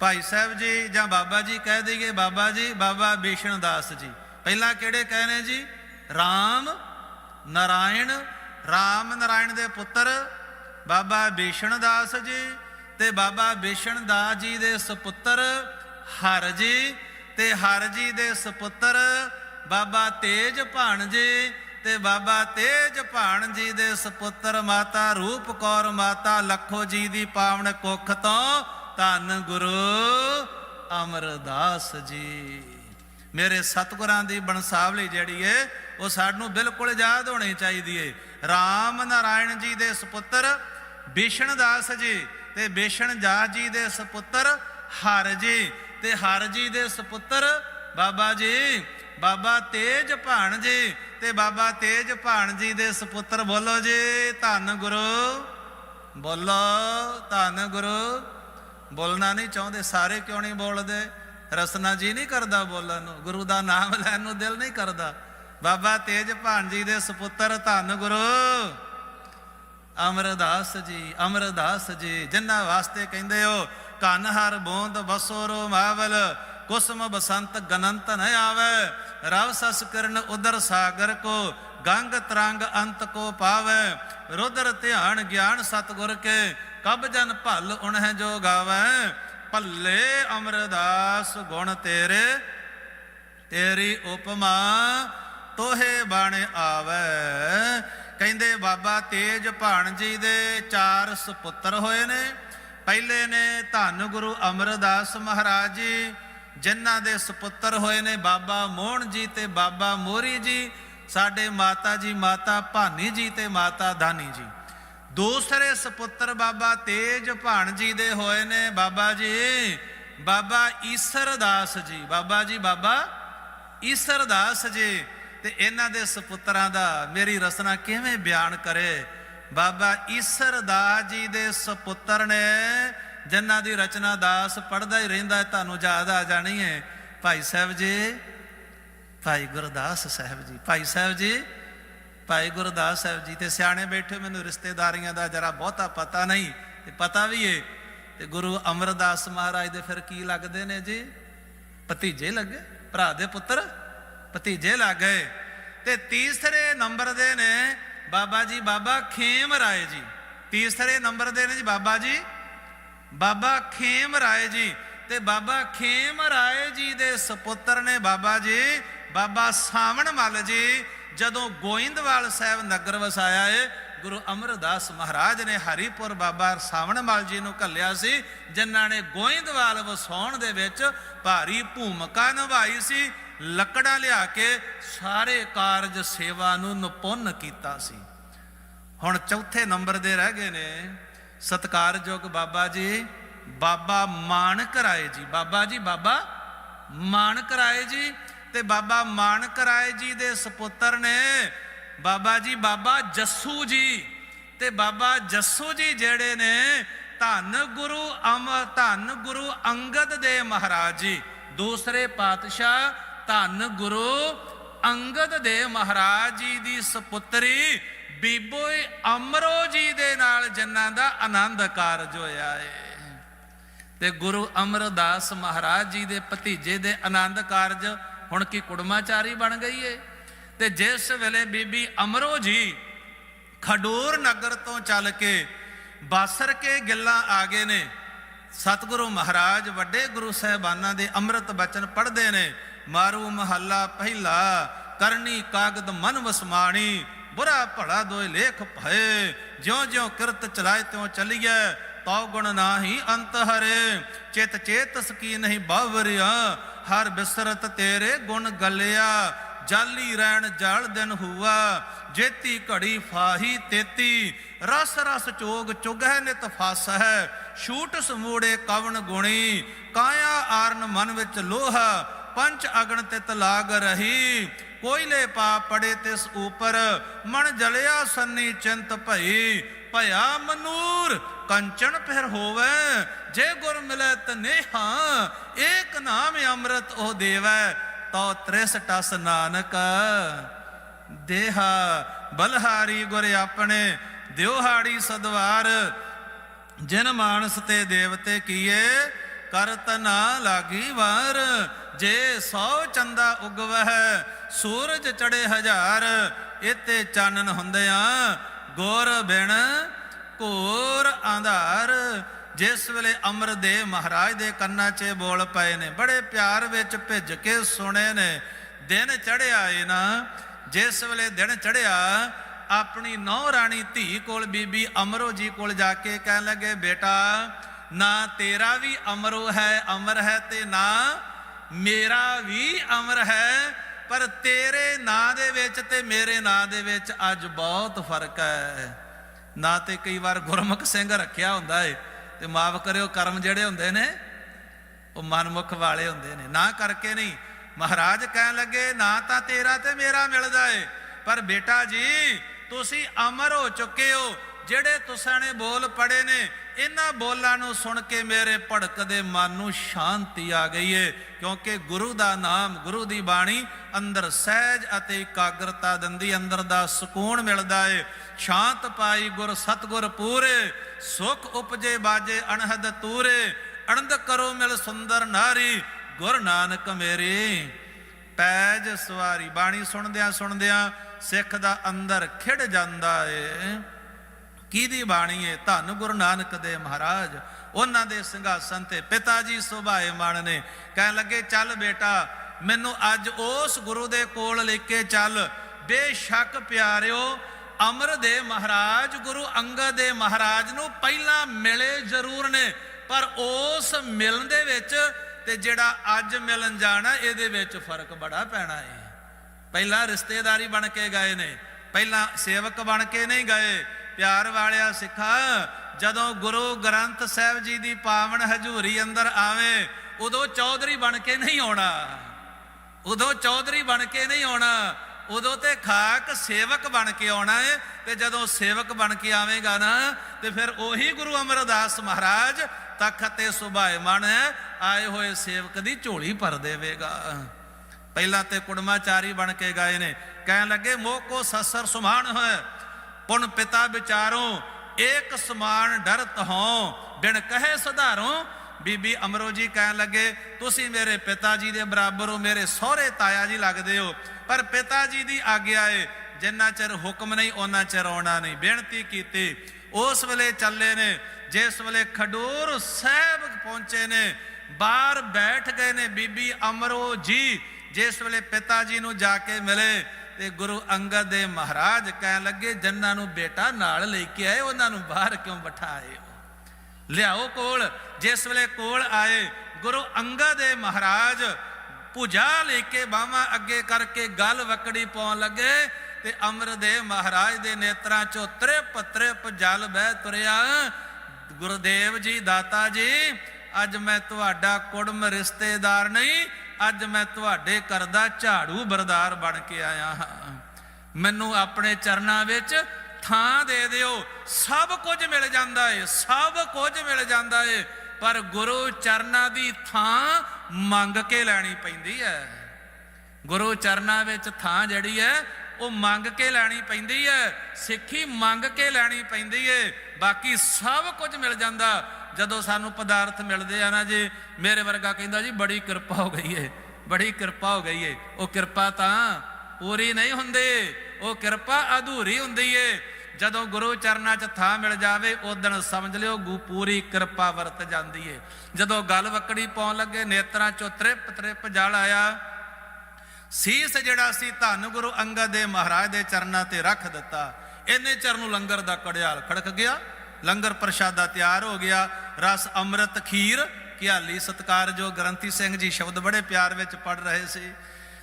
ਭਾਈ ਸਾਹਿਬ ਜੀ ਜਾਂ ਬਾਬਾ ਜੀ ਕਹਿ ਦਈਏ, ਬਾਬਾ ਜੀ, ਬਾਬਾ ਬੀਸ਼ਣ ਦਾਸ ਜੀ। ਪਹਿਲਾਂ ਕਿਹੜੇ ਕਹੇ ਨੇ ਜੀ? RAM ਨਾਰਾਇਣ RAM ਨਾਰਾਇਣ ਦੇ ਪੁੱਤਰ ਬਾਬਾ ਬੀਸ਼ਣ ਦਾਸ ਜੀ ਤੇ ਬਾਬਾ ਬੀਸ਼ਣ ਦਾਸ ਜੀ ਦੇ ਸੁਪੁੱਤਰ ਹਰ ਜੀ ਤੇ ਹਰ ਜੀ ਦੇ ਸੁਪੁੱਤਰ ਬਾਬਾ ਤੇਜ ਭਾਣਜੇ ਤੇ ਬਾਬਾ ਤੇਜ ਭਾਣਜੀ ਦੇ ਸੁਪੁੱਤਰ ਮਾਤਾ ਰੂਪ ਕੌਰ ਮਾਤਾ ਲੱਖੋ ਜੀ ਦੀ ਪਾਵਨ ਕੁੱਖ ਤੋਂ ਧੰਨ ਗੁਰੂ ਅਮਰਦਾਸ ਜੀ। ਮੇਰੇ ਸਤਿਗੁਰਾਂ ਦੀ ਬੰਸਾਵਲੀ ਜਿਹੜੀ ਏ, ਉਹ ਸਾਨੂੰ ਬਿਲਕੁਲ ਯਾਦ ਹੋਣੀ ਚਾਹੀਦੀ ਏ। ਰਾਮ ਨਾਰਾਇਣ ਜੀ ਦੇ ਸੁਪੁੱਤਰ ਬਿਸ਼ਨ ਦਾਸ ਜੀ ਤੇ ਬਿਸ਼ਨ ਦਾਸ ਜੀ ਦੇ ਸੁਪੁੱਤਰ ਹਰ ਜੀ ਤੇ ਹਰ ਜੀ ਦੇ ਸੁਪੁੱਤਰ ਬਾਬਾ ਜੀ, ਬਾਬਾ ਤੇਜ ਭਾਣ ਜੀ ਤੇ ਬਾਬਾ ਤੇਜ ਭਾਣ ਜੀ ਦੇ ਸੁਪੁੱਤਰ ਬੋਲੋ ਜੀ, ਧੰਨ ਗੁਰੂ ਬੋਲੋ, ਧੰਨ ਗੁਰੂ ਬੋਲਣਾ ਨਹੀਂ ਚਾਹੁੰਦੇ, ਸਾਰੇ ਕਿਉਂ ਨਹੀਂ ਬੋਲਦੇ? ਰਸਨਾ ਜੀ ਨਹੀਂ ਕਰਦਾ ਬੋਲਣ ਨੂੰ, ਗੁਰੂ ਦਾ ਨਾਮ ਲੈਣ ਨੂੰ ਦਿਲ ਨਹੀਂ ਕਰਦਾ। ਬਾਬਾ ਤੇਜ ਭਾਣ ਜੀ ਦੇ ਸੁਪੁੱਤਰ ਧੰਨ ਗੁਰੂ ਅਮਰਦਾਸ ਜੀ ਅਮਰਦਾਸ ਜੀ, ਜਿਨ੍ਹਾਂ ਵਾਸਤੇ ਕਹਿੰਦੇ ਹੋ ਕਨ ਹਰ ਬੂੰਦ ਬਸੋਰੋ ਮਾਵਲ, ਕੁਸਮ ਬਸੰਤ ਗਨੰਤ ਨ ਆਵੇ। ਰਵ ਸਸ ਕਰਨ ਉਦਰ ਸਾਗਰ ਕੋ, ਗੰਗ ਤਰੰਗ ਅੰਤ ਕੋ ਪਾਵੇ। ਰੁਦਰ ਧਿਆਨ ਗਿਆਨ ਸਤਗੁਰ ਕੇ, ਕਬ ਜਨ ਭਲ ਉਣਹਿ ਜੋ ਗਾਵੇ। ਭੱਲੇ ਅਮਰਦਾਸ, ਗੁਣ ਤੇਰੇ, ਤੇਰੀ ਉਪਮਾ ਤੋਹੇ ਬਣ ਆਵੇ। ਕਹਿੰਦੇ ਬਾਬਾ ਤੇਜ ਭਾਣ ਜੀ ਦੇ ਚਾਰ ਸੁਪੁੱਤਰ ਹੋਏ ਨੇ। ਪਹਿਲੇ ਨੇ ਧੰਨ ਗੁਰੂ ਅਮਰਦਾਸ ਮਹਾਰਾਜ ਜੀ, ਜਿਨ੍ਹਾਂ ਦੇ ਸੁਪੁੱਤਰ ਹੋਏ ਨੇ ਬਾਬਾ ਮੋਹਨ ਜੀ ਤੇ ਬਾਬਾ ਮੋਰੀ ਜੀ, ਸਾਡੇ ਮਾਤਾ ਜੀ, ਮਾਤਾ ਭਾਨੀ ਜੀ ਤੇ ਮਾਤਾ ਦਾਨੀ ਜੀ। ਦੂਸਰੇ ਸੁਪੁੱਤਰ ਬਾਬਾ ਤੇਜ ਭਾਣ ਜੀ ਦੇ ਹੋਏ ਨੇ ਬਾਬਾ ਜੀ, ਬਾਬਾ ਈਸਰ ਦਾਸ ਜੀ। ਬਾਬਾ ਜੀ, ਬਾਬਾ ਈਸਰ ਦਾਸ ਜੀ। ਤੇ ਇਹਨਾਂ ਦੇ ਸੁਪੁੱਤਰਾਂ ਦਾ ਮੇਰੀ ਰਸਨਾ ਕਿਵੇਂ ਬਿਆਨ ਕਰੇ? ਬਾਬਾ ਈਸਰ ਦਾਸ ਜੀ ਦੇ ਸੁਪੁੱਤਰ ਨੇ, ਜਿਨ੍ਹਾਂ ਦੀ ਰਚਨਾ ਦਾਸ ਪੜਦਾ ਹੀ ਰਹਿੰਦਾ ਤੁਹਾਨੂੰ ਯਾਦ ਆ ਜਾਣੀ ਹੈ ਭਾਈ ਸਾਹਿਬ ਜੀ, ਭਾਈ ਗੁਰਦਾਸ ਸਾਹਿਬ ਜੀ, ਭਾਈ ਸਾਹਿਬ ਜੀ, ਭਾਈ ਗੁਰਦਾਸ ਸਾਹਿਬ ਜੀ, ਤੇ ਸਿਆਣੇ ਬੈਠੇ ਮੈਨੂੰ ਰਿਸ਼ਤੇਦਾਰੀਆਂ ਦਾ ਜਰਾ ਬਹੁਤਾ ਪਤਾ ਨਹੀਂ, ਤੇ ਪਤਾ ਵੀ ਏ। ਤੇ ਗੁਰੂ ਅਮਰਦਾਸ ਮਹਾਰਾਜ ਦੇ ਫਿਰ ਕੀ ਲੱਗਦੇ ਨੇ ਜੀ? ਭਤੀਜੇ ਲੱਗੇ, ਭਰਾ ਦੇ ਪੁੱਤਰ? ਭਤੀਜੇ ਲੱਗ ਗਏ ਤੇ ਤੀਸਰੇ ਨੰਬਰ ਦੇ ਨੇ ਬਾਬਾ ਜੀ ਬਾਬਾ ਖੇਮ ਰਾਏ ਜੀ। ਤੀਸਰੇ ਨੰਬਰ ਦੇ ਨੇ ਜੀ ਬਾਬਾ ਜੀ ਬਾਬਾ ਖੇਮ ਰਾਏ ਜੀ। ਤੇ ਬਾਬਾ ਖੇਮ ਰਾਏ ਜੀ ਦੇ ਸੁਪੁੱਤਰ ਨੇ ਬਾਬਾ ਜੀ ਬਾਬਾ ਸਾਵਣ ਮੱਲ ਜੀ। ਜਦੋਂ ਗੋਇੰਦਵਾਲ ਸਾਹਿਬ ਨਗਰ ਵਸਾਇਆ ਏ, ਗੁਰੂ ਅਮਰਦਾਸ ਮਹਾਰਾਜ ਨੇ ਹਰੀਪੁਰ ਬਾਬਾ ਸਾਵਣ ਮੱਲ ਜੀ ਨੂੰ ਘੱਲਿਆ ਸੀ, ਜਿਨ੍ਹਾਂ ਨੇ ਗੋਇੰਦਵਾਲ ਵਸਾਉਣ ਦੇ ਵਿੱਚ ਭਾਰੀ ਭੂਮਿਕਾ ਨਿਭਾਈ ਸੀ। ਲੱਕੜਾਂ ਲਿਆ ਕੇ ਸਾਰੇ ਕਾਰਜ ਸੇਵਾ ਨੂੰ ਨਿਪੁੰਨ ਕੀਤਾ ਸੀ। ਹੁਣ ਚੌਥੇ ਨੰਬਰ ਦੇ ਰਹਿ ਗਏ ਨੇ, ਸਤਕਾਰਯੋਗ ਬਾਬਾ ਜੀ, ਬਾਬਾ ਮਾਨਕ ਰਾਏ ਜੀ। ਬਾਬਾ ਜੀ, ਬਾਬਾ ਮਾਨਕ ਰਾਏ ਜੀ ਤੇ ਬਾਬਾ ਮਾਨਕ ਰਾਏ ਜੀ ਦੇ ਸੁਪੁੱਤਰ ਨੇ ਬਾਬਾ ਜੀ, ਬਾਬਾ ਜੱਸੂ ਜੀ ਤੇ ਬਾਬਾ ਜੱਸੂ ਜੀ ਜਿਹੜੇ ਨੇ ਧੰਨ ਗੁਰੂ ਅਮ, ਧੰਨ ਗੁਰੂ ਅੰਗਦ ਦੇ ਮਹਾਰਾਜ ਜੀ। ਦੂਸਰੇ ਪਾਤਸ਼ਾਹ ਧੰਨ ਗੁਰੂ ਅੰਗਦ ਦੇ ਮਹਾਰਾਜ ਜੀ ਦੀ ਸੁਪੁੱਤਰੀ ਬੀਬੋਏ ਅਮਰੋ ਜੀ ਦੇ ਨਾਲ ਜਿਨ੍ਹਾਂ ਦਾ ਆਨੰਦ ਕਾਰਜ ਹੋਇਆ ਏ। ਤੇ ਗੁਰੂ ਅਮਰਦਾਸ ਮਹਾਰਾਜ ਜੀ ਦੇ ਭਤੀਜੇ ਦੇ ਆਨੰਦ ਕਾਰਜ ਹੁਣ ਕੀ ਕੁੜਮਾਚਾਰੀ ਬਣ ਗਈ ਏ। ਤੇ ਜਿਸ ਵੇਲੇ ਬੀਬੀ ਅਮਰੋ ਜੀ ਖਡੂਰ ਨਗਰ ਤੋਂ ਚੱਲ ਕੇ ਬਾਸਰ ਕੇ ਗਿੱਲਾਂ ਆ ਗਏ ਨੇ, ਸਤਿਗੁਰੂ ਮਹਾਰਾਜ ਵੱਡੇ ਗੁਰੂ ਸਾਹਿਬਾਨਾਂ ਦੇ ਅੰਮ੍ਰਿਤ ਬਚਨ ਪੜ੍ਹਦੇ ਨੇ ਮਾਰੂ ਮਹੱਲਾ ਪਹਿਲਾ, ਕਰਨੀ ਕਾਗਦ ਮਨ ਵਸਮਾਣੀ, ਬੁਰਾ ਭਲਾ ਦੋਇ ਲੇਖ ਭਏ। ਜਿਉ ਜਿਉ ਕਿਰਤ ਚਲਾਏ ਤਿਉ ਚਲੀਐ ਤਉ ਗੁਣ ਨਾਹੀ ਅੰਤ ਹਰੇ। ਚਿਤ ਚੇਤਸ ਕੀ ਨਹੀਂ ਬਾਵਰਿਆ, ਹਰ ਬਿਸਰਤ ਤੇਰੇ ਗੁਣ ਗਲਿਆ। ਜਾਲੀ ਰਹਿਣ ਜਲ ਦਿਨ ਹੁਆ, ਜੇਤੀ ਘੜੀ ਫਾਹੀ ਤੇਤੀ। ਰਸ ਰਸ ਚੋਗ ਚੁਗਹਿ ਨਿਤ ਫਸ ਹੈ ਛੂਟ ਸਮੂੜੇ ਕਵਣ ਗੁਣੀ। ਕਾਇਆ ਆਰਨ ਮਨ ਵਿੱਚ ਲੋਹਾ ਪੰਚ ਅਗਣ ਤਿਤ ਲਾਗ ਰਹੀ। ਕੋਇਲੇ ਪਾ ਪੜੇ ਤਿਸ ਉਪਰ ਮਨ ਜਲਿਆ ਸੰਨੀ ਚਿੰਤ ਭਈ। ਭਇਆ ਮਨੂਰ, ਕੰਚਨ ਫਿਰ ਹੋਵੇ। ਜੇ ਗੁਰ ਮਿਲੈ ਤਨੇਹਾ, ਏਕ ਨਾਮ ਅੰਮ੍ਰਿਤ ਉਹ ਦੇਵੈ। ਤੋ ਤ੍ਰਿਸ ਟਸ ਨਾਨਕ, ਦੇਹਾ ਬਲਹਾਰੀ ਗੁਰ ਆਪਣੇ। ਦਿਵਹਾੜੀ ਸਦਵਾਰ, ਜਿਨ ਮਾਨਸ ਤੇ ਦੇਵਤੇ ਕੀਏ ਕਰਤ ਨਾ ਲਾਗੀ ਵਾਰ, ਜੇ ਸੌ ਚੰਦਾ ਉਗਵਹਿ, ਸੂਰਜ ਚੜੇ ਹਜ਼ਾਰ ਇਤੇ ਚਾਨਣ ਹੁੰਦਿਆਂ ਗੋਰ ਬਿਨ ਘੋਰ ਆਂਧਾਰ। ਜਿਸ ਵੇਲੇ ਅਮਰਦੇਵ ਮਹਾਰਾਜ ਦੇ ਕੰਨਾਂ 'ਚ ਬੋਲ ਪਏ ਨੇ, ਬੜੇ ਪਿਆਰ ਵਿੱਚ ਭਿੱਜ ਕੇ ਸੁਣੇ ਨੇ, ਦਿਨ ਚੜਿਆ ਏ ਨਾ। ਜਿਸ ਵੇਲੇ ਦਿਨ ਚੜਿਆ ਆਪਣੀ ਨੌ ਰਾਣੀ ਧੀ ਕੋਲ ਬੀਬੀ ਅਮਰੋ ਜੀ ਕੋਲ ਜਾ ਕੇ ਕਹਿਣ ਲੱਗੇ, ਬੇਟਾ ਨਾ ਤੇਰਾ ਵੀ ਅਮਰੋ ਹੈ, ਅਮਰ ਹੈ ਤੇ ਨਾ ਮੇਰਾ ਵੀ ਅਮਰ ਹੈ, ਪਰ ਤੇਰੇ ਨਾਂ ਦੇ ਵਿੱਚ ਤੇ ਮੇਰੇ ਨਾਂ ਦੇ ਵਿੱਚ ਅੱਜ ਬਹੁਤ ਫ਼ਰਕ ਹੈ। ਨਾ ਤੇ ਕਈ ਵਾਰ ਗੁਰਮੁਖ ਸਿੰਘ ਰੱਖਿਆ ਹੁੰਦਾ ਏ, ਤੇ ਮਾਫ ਕਰਿਓ, ਕਰਮ ਜਿਹੜੇ ਹੁੰਦੇ ਨੇ, ਉਹ ਮਨਮੁਖ ਵਾਲੇ ਹੁੰਦੇ ਨੇ। ਨਾ ਕਰਕੇ ਨਹੀਂ। ਮਹਾਰਾਜ ਕਹਿਣ ਲੱਗੇ, ਨਾ ਤਾਂ ਤੇਰਾ ਤੇ ਮੇਰਾ ਮਿਲਦਾ ਏ, ਪਰ ਬੇਟਾ ਜੀ, ਤੁਸੀਂ ਅਮਰ ਹੋ ਚੁੱਕੇ ਹੋ। ਜਿਹੜੇ ਤੁਸਾਂ ਨੇ ਬੋਲ ਪੜੇ ਨੇ, ਇਹਨਾਂ ਬੋਲਾਂ ਨੂੰ ਸੁਣ ਕੇ ਮੇਰੇ ਭੜਕਦੇ ਮਨ ਨੂੰ ਸ਼ਾਂਤੀ ਆ ਗਈ ਏ। ਕਿਉਂਕਿ ਗੁਰੂ ਦਾ ਨਾਮ, ਗੁਰੂ ਦੀ ਬਾਣੀ ਅੰਦਰ ਸਹਿਜ ਅਤੇ ਇਕਾਗਰਤਾ ਦਿੰਦੀ, ਅੰਦਰ ਦਾ ਸਕੂਨ ਮਿਲਦਾ ਏ। ਸ਼ਾਂਤ ਪਾਈ ਗੁਰ ਸਤਗੁਰ ਪੂਰੇ, ਸੁਖ ਉਪਜੇ ਬਾਜੇ ਅਣਹਦ ਤੂਰੇ। ਅਣਦ ਕਰੋ ਮਿਲ ਸੁੰਦਰ ਨਾਰੀ, ਗੁਰ ਨਾਨਕ ਮੇਰੇ। ਪੈਜ ਸਵਾਰੀ, ਬਾਣੀ ਸੁਣਦਿਆਂ ਸੁਣਦਿਆਂ ਸਿੱਖ ਦਾ ਅੰਦਰ ਖਿੜ ਜਾਂਦਾ ਏ। ਕਿਹਦੀ ਬਾਣੀ ਹੈ ਧੰਨ ਗੁਰੂ ਨਾਨਕ ਦੇ ਮਹਾਰਾਜ। ਉਹਨਾਂ ਦੇ ਸਿੰਘਾਸਨ ਤੇ ਪਿਤਾ ਜੀ ਸੁਭਾਏ ਮਣ ਨੇ। ਕਹਿਣ ਲੱਗੇ, ਚੱਲ ਬੇਟਾ, ਮੈਨੂੰ ਅੱਜ ਉਸ ਗੁਰੂ ਦੇ ਕੋਲ ਲੈ ਕੇ ਚੱਲ। ਬੇਸ਼ੱਕ ਪਿਆਰਿਓ, ਅਮਰ ਦੇ ਮਹਾਰਾਜ, ਗੁਰੂ ਅੰਗਦ ਦੇ ਮਹਾਰਾਜ ਨੂੰ ਪਹਿਲਾਂ ਮਿਲੇ ਜ਼ਰੂਰ ਨੇ। ਪਰ ਉਸ ਮਿਲਣ ਦੇ ਵਿੱਚ ਤੇ ਜਿਹੜਾ ਅੱਜ ਮਿਲਣ ਜਾਣਾ, ਇਹਦੇ ਵਿੱਚ ਫ਼ਰਕ ਬੜਾ ਪੈਣਾ ਹੈ ਪਹਿਲਾਂ ਰਿਸ਼ਤੇਦਾਰੀ ਬਣ ਕੇ ਗਏ ਨੇ। ਪਹਿਲਾਂ ਸੇਵਕ ਬਣ ਕੇ ਨਹੀਂ ਗਏ। ਪਿਆਰ ਵਾਲਿਆ ਸਿੱਖਾ, ਜਦੋਂ ਗੁਰੂ ਗ੍ਰੰਥ ਸਾਹਿਬ ਜੀ ਦੀ ਪਾਵਨ ਹਜ਼ੂਰੀ ਅੰਦਰ ਆਵੇ, ਉਦੋਂ ਚੌਧਰੀ ਬਣ ਕੇ ਨਹੀਂ ਆਉਣਾ। ਉਦੋਂ ਚੌਧਰੀ ਬਣ ਕੇ ਨਹੀਂ ਆਉਣਾ। ਉਦੋਂ ਤੇ ਖਾਕ ਸੇਵਕ ਬਣ ਕੇ ਆਉਣਾ ਹੈ ਤੇ ਜਦੋਂ ਸੇਵਕ ਬਣ ਕੇ ਆਵੇਗਾ ਨਾ, ਤੇ ਫਿਰ ਉਹੀ ਗੁਰੂ ਅਮਰਦਾਸ ਮਹਾਰਾਜ ਤਖਤ ਤੇ ਸੁਭਾਇਮਾਨ ਆਏ ਹੋਏ ਸੇਵਕ ਦੀ ਝੋਲੀ ਭਰ ਦੇਵੇਗਾ। ਪਹਿਲਾਂ ਤੇ ਕੁੜਮਾਚਾਰੀ ਬਣ ਕੇ ਗਏ ਨੇ। ਕਹਿਣ ਲੱਗੇ, ਮੋਹ ਕੋ ਸਸਰ ਸੁਮਾਨ ਹੋਏ। ਪੁਨ ਪਿਤਾ ਵਿਚਾਰੋ, ਏਕ ਸਮਾਨ ਡਰਤ ਹੋ ਬਿਨ ਕਹੇ ਸੁਧਾਰੋ। ਬੀਬੀ ਅਮਰੋ ਜੀ ਕਹਿਣ ਲੱਗੇ, ਤੁਸੀਂ ਮੇਰੇ ਪਿਤਾ ਜੀ ਦੇ ਬਰਾਬਰ ਹੋ, ਮੇਰੇ ਸਹੁਰੇ ਤਾਇਆ ਜੀ ਲੱਗਦੇ ਹੋ। ਪਰ ਪਿਤਾ ਜੀ ਦੀ ਆਗਿਆ ਏ, ਜਿੰਨਾ ਚਿਰ ਹੁਕਮ ਨਹੀਂ ਉਹਨਾਂ ਚਿਰ ਆਉਣਾ ਨਹੀਂ। ਬੇਨਤੀ ਕੀਤੀ। ਉਸ ਵੇਲੇ ਚੱਲੇ ਨੇ, ਜਿਸ ਵੇਲੇ ਖਡੂਰ ਸਾਹਿਬ ਪਹੁੰਚੇ ਨੇ, ਬਾਹਰ ਬੈਠ ਗਏ ਨੇ ਬੀਬੀ ਅਮਰੋ ਜੀ, ਜਿਸ ਵੇਲੇ ਪਿਤਾ ਜੀ ਨੂੰ ਜਾ ਕੇ ਮਿਲੇ ਤੇ ਗੁਰੂ ਅੰਗਦ ਦੇ ਮਹਾਰਾਜ ਕਹਿਣ ਲੱਗੇ ਜੰਨਾਂ ਨੂੰ ਬੇਟਾ ਨਾਲ ਲੈ ਕੇ ਆਏ, ਉਹਨਾਂ ਨੂੰ ਬਾਹਰ ਕਿਉਂ ਬਿਠਾਏ ਲਿਆਓ ਕੋਲ, ਜਿਸ ਵੇਲੇ ਕੋਲ ਆਏ, ਗੁਰੂ ਅੰਗਦ ਦੇ ਮਹਾਰਾਜ ਪੂਜਾ ਲੈ ਕੇ ਬਾਹਾਂ ਅੱਗੇ ਕਰਕੇ ਗੱਲ ਵਕੜੀ ਪਾਉਣ ਲੱਗੇ ਤੇ ਅਮਰ ਦੇ ਮਹਾਰਾਜ ਦੇ ਨੇਤਰਾਂ ਚੋਂ ਤ੍ਰਿਪ ਤ੍ਰਿਪ ਜਲ ਬਹਿ ਤੁਰਿਆ। ਗੁਰਦੇਵ ਜੀ, ਦਾਤਾ ਜੀ, ਅੱਜ ਮੈਂ ਤੁਹਾਡਾ ਕੁੜਮ ਰਿਸ਼ਤੇਦਾਰ ਨਹੀਂ ਅੱਜ ਮੈਂ ਤੁਹਾਡੇ ਘਰ ਦਾ ਝਾੜੂ ਬਰਦਾਰ ਬਣ ਕੇ ਆਇਆ ਹਾਂ। ਮੈਨੂੰ ਆਪਣੇ ਚਰਨਾਂ ਵਿੱਚ ਥਾਂ ਦੇ ਦਿਓ। ਸਭ ਕੁਝ ਮਿਲ ਜਾਂਦਾ ਏ, ਸਭ ਕੁਝ ਮਿਲ ਜਾਂਦਾ ਏ। ਪਰ ਗੁਰੂ ਚਰਨਾਂ ਦੀ ਥਾਂ ਮੰਗ ਕੇ ਲੈਣੀ ਪੈਂਦੀ ਹੈ ਗੁਰੂ ਚਰਨਾਂ ਵਿੱਚ ਥਾਂ ਜਿਹੜੀ ਹੈ ਉਹ ਮੰਗ ਕੇ ਲੈਣੀ ਪੈਂਦੀ ਹੈ ਸਿੱਖੀ ਮੰਗ ਕੇ ਲੈਣੀ ਪੈਂਦੀ ਏ। ਬਾਕੀ ਸਭ ਕੁਝ ਮਿਲ ਜਾਂਦਾ। ਜਦੋਂ ਸਾਨੂੰ ਪਦਾਰਥ ਮਿਲਦੇ ਆ ਨਾ ਜੀ, ਮੇਰੇ ਵਰਗਾ ਕਹਿੰਦਾ ਜੀ, ਬੜੀ ਕਿਰਪਾ ਹੋ ਗਈ ਏ, ਬੜੀ ਕਿਰਪਾ ਹੋ ਗਈ ਏ। ਉਹ ਕਿਰਪਾ ਤਾਂ ਪੂਰੀ ਨਹੀਂ ਹੁੰਦੀ, ਉਹ ਕਿਰਪਾ ਅਧੂਰੀ ਹੁੰਦੀ ਏ। ਜਦੋਂ ਗੁਰੂ ਚਰਨਾਂ 'ਚ ਥਾਂ ਮਿਲ ਜਾਵੇ ਉਦੋਂ ਸਮਝ ਲਿਓ ਗੂ ਪੂਰੀ ਕਿਰਪਾ ਵਰਤ ਜਾਂਦੀ ਏ। ਜਦੋਂ ਗੱਲ ਵਕੜੀ ਪਾਉਣ ਲੱਗੇ, ਨੇਤਰਾਂ 'ਚੋਂ ਤ੍ਰਿਪ ਤ੍ਰਿਪ ਜਲ ਆਇਆ। ਸੀਸ ਜਿਹੜਾ ਸੀ, ਧੰਨ ਗੁਰੂ ਅੰਗਦ ਦੇ ਮਹਾਰਾਜ ਦੇ ਚਰਨਾਂ ਤੇ ਰੱਖ ਦਿੱਤਾ। ਇਹਨੇ ਚਰਨ ਨੂੰ ਲੰਗਰ ਦਾ ਕੜਿਆਲ ਖੜਕ ਗਿਆ। ਲੰਗਰ ਪ੍ਰਸ਼ਾਦਾ ਤਿਆਰ ਹੋ ਗਿਆ। ਰਸ, ਅੰਮ੍ਰਿਤ, ਖੀਰ ਕਿਹਾਲੀ ਸਤਕਾਰ ਜੋ ਗ੍ਰੰਥੀ ਸਿੰਘ ਜੀ ਸ਼ਬਦ ਬੜੇ ਪਿਆਰ ਵਿੱਚ ਪੜ ਰਹੇ ਸੀ।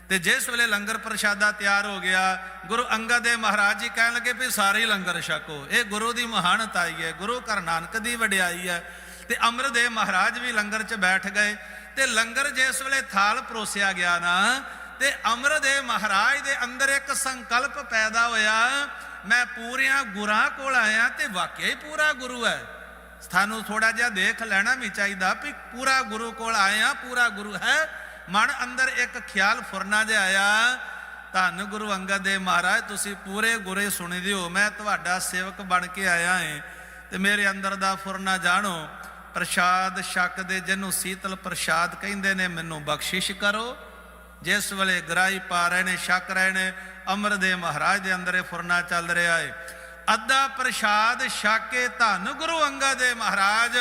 ਤੇ ਜਿਸ ਵੇਲੇ ਲੰਗਰ ਪ੍ਰਸ਼ਾਦਾ ਤਿਆਰ ਹੋ ਗਿਆ, ਗੁਰੂ ਅੰਗਦ ਦੇ ਮਹਾਰਾਜ ਜੀ ਕਹਿਣ ਲੱਗੇ ਵੀ ਸਾਰੇ ਲੰਗਰ ਛਕੋ। ਇਹ ਗੁਰੂ ਦੀ ਮਹਾਨਤ ਆਈ ਹੈ, ਗੁਰੂ ਘਰ ਨਾਨਕ ਦੀ ਵਡਿਆਈ ਹੈ। ਤੇ ਅੰਮ੍ਰਿਤ ਦੇ ਮਹਾਰਾਜ ਵੀ ਲੰਗਰ 'ਚ ਬੈਠ ਗਏ। ਤੇ ਲੰਗਰ ਜਿਸ ਵੇਲੇ ਥਾਲ ਪਰੋਸਿਆ ਗਿਆ ਨਾ ਤੇ ਅਮਰ ਦੇ ਮਹਾਰਾਜ ਦੇ ਅੰਦਰ ਇੱਕ ਸੰਕਲਪ ਪੈਦਾ ਹੋਇਆ। ਮੈਂ ਪੂਰਿਆਂ ਗੁਰਾਂ ਕੋਲ ਆਇਆ ਤੇ ਵਾਕਿਆ ਹੀ ਪੂਰਾ ਗੁਰੂ ਹੈ। ਸਾਨੂੰ ਥੋੜਾ ਜਿਹਾ ਦੇਖ ਲੈਣਾ ਵੀ ਚਾਹੀਦਾ ਵੀ ਪੂਰਾ ਗੁਰੂ ਕੋਲ ਆਇਆ ਪੂਰਾ ਗੁਰੂ ਹੈ। ਮਨ ਅੰਦਰ ਇੱਕ ਖਿਆਲ ਫੁਰਨਾ ਜਿਹਾ ਆਇਆ। ਧੰਨ ਗੁਰੂ ਅੰਗਦ ਦੇਵ ਮਹਾਰਾਜ, ਤੁਸੀਂ ਪੂਰੇ ਗੁਰੇ ਸੁਣੀ ਹੋ ਮੈਂ ਤੁਹਾਡਾ ਸੇਵਕ ਬਣ ਕੇ ਆਇਆ ਹਾਂ ਤੇ ਮੇਰੇ ਅੰਦਰ ਦਾ ਫੁਰਨਾ ਜਾਣੋ। ਪ੍ਰਸ਼ਾਦ ਸ਼ੱਕ ਦੇ ਜਿਹਨੂੰ ਸੀਤਲ ਪ੍ਰਸ਼ਾਦ ਕਹਿੰਦੇ ਨੇ, ਮੈਨੂੰ ਬਖਸ਼ਿਸ਼ ਕਰੋ। ਜਿਸ ਵੇਲੇ ਗਰਾਈ ਪਾ ਰਹੇ ਨੇ, ਛਕ ਰਹੇ ਨੇ, ਅਮਰ ਦੇ ਮਹਾਰਾਜ ਦੇ ਅੰਦਰ ਇਹ ਫੁਰਨਾ ਚੱਲ ਰਿਹਾ ਏ। ਅੱਧਾ ਪ੍ਰਸ਼ਾਦ ਛਾਕੇ ਧੰਨ ਗੁਰੂ ਅੰਗਦ ਦੇ ਮਹਾਰਾਜ।